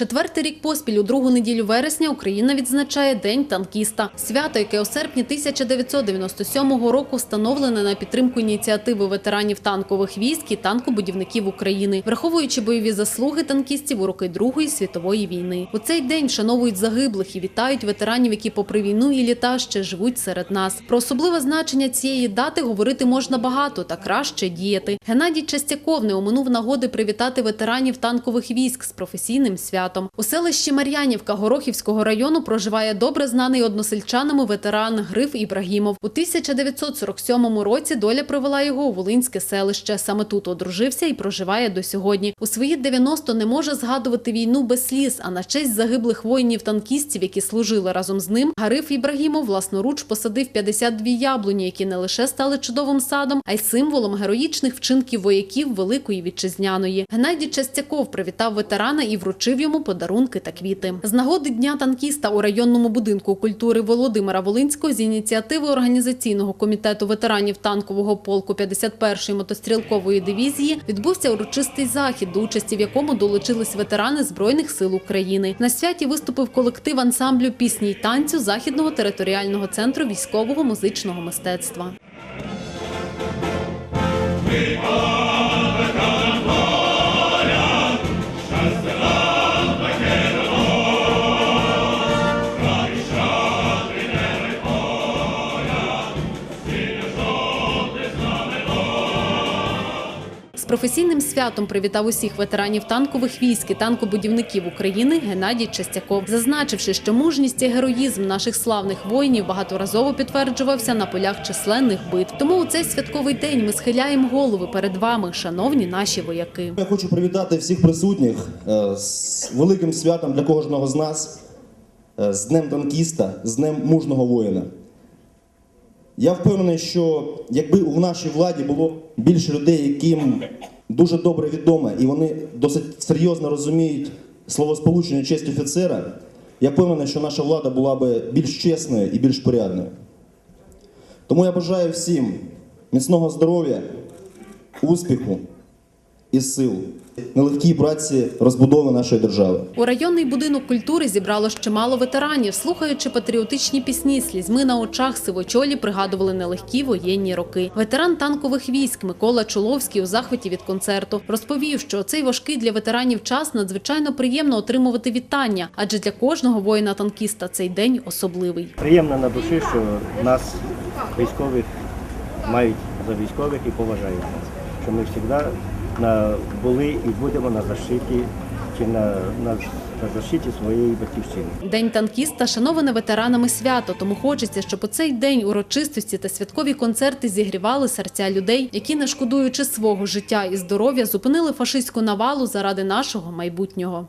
Четвертий рік поспіль у другу неділю вересня Україна відзначає День танкіста. Свято, яке у серпні 1997 року встановлене на підтримку ініціативи ветеранів танкових військ і танкобудівників України, враховуючи бойові заслуги танкістів у роки Другої світової війни. У цей день вшановують загиблих і вітають ветеранів, які попри війну і літа ще живуть серед нас. Про особливе значення цієї дати говорити можна багато та краще діяти. Геннадій Частяков не оминув нагоди привітати ветеранів танкових військ з професійним святом. У селищі Мар'янівка Горохівського району проживає добре знаний односельчанами ветеран Гриф Ібрагімов. У 1947 році доля привела його у Волинське селище. Саме тут одружився і проживає до сьогодні. У свої 90 не може згадувати війну без сліз, а на честь загиблих воїнів-танкістів, які служили разом з ним, Гариф Ібрагімов власноруч посадив 52 яблуні, які не лише стали чудовим садом, а й символом героїчних вчинків вояків Великої вітчизняної. Геннадій Частяков привітав ветерана і вручив йому подарунки та квіти. З нагоди дня танкіста у районному будинку культури Володимира Волинського з ініціативи організаційного комітету ветеранів танкового полку 51-ї мотострілкової дивізії відбувся урочистий захід, до участі в якому долучились ветерани збройних сил України. На святі виступив колектив ансамблю пісні й танцю західного територіального центру військового музичного мистецтва. З професійним святом привітав усіх ветеранів танкових військ і танкобудівників України Геннадій Частяков, зазначивши, що мужність і героїзм наших славних воїнів багаторазово підтверджувався на полях численних битв. Тому у цей святковий день ми схиляємо голови перед вами, шановні наші вояки. Я хочу привітати всіх присутніх е, з великим святом для кожного з нас, е, з Днем танкіста, з Днем мужного воїна. Я впевнений, що якби у нашій владі було більше людей, яким дуже добре відомо, і вони досить серйозно розуміють словосполучення честь офіцера, я впевнений, що наша влада була би більш чесною і більш порядною. Тому я бажаю всім міцного здоров'я, успіху і сил, нелегкій праці розбудови нашої держави. У районний будинок культури зібрало ще мало ветеранів. Слухаючи патріотичні пісні, слізьми на очах сивочолі пригадували нелегкі воєнні роки. Ветеран танкових військ Микола Чоловський у захваті від концерту розповів, що цей важкий для ветеранів час надзвичайно приємно отримувати вітання, адже для кожного воїна-танкіста цей день особливий. Приємно на душі, що нас, військових, мають за військових і поважають нас. Що ми завжди на, були і будемо на защиті чи на, на, на защиті своєї батьківщини. День танкіста шановане ветеранами свято, тому хочеться, щоб у цей день урочистості та святкові концерти зігрівали серця людей, які, не шкодуючи свого життя і здоров'я, зупинили фашистську навалу заради нашого майбутнього.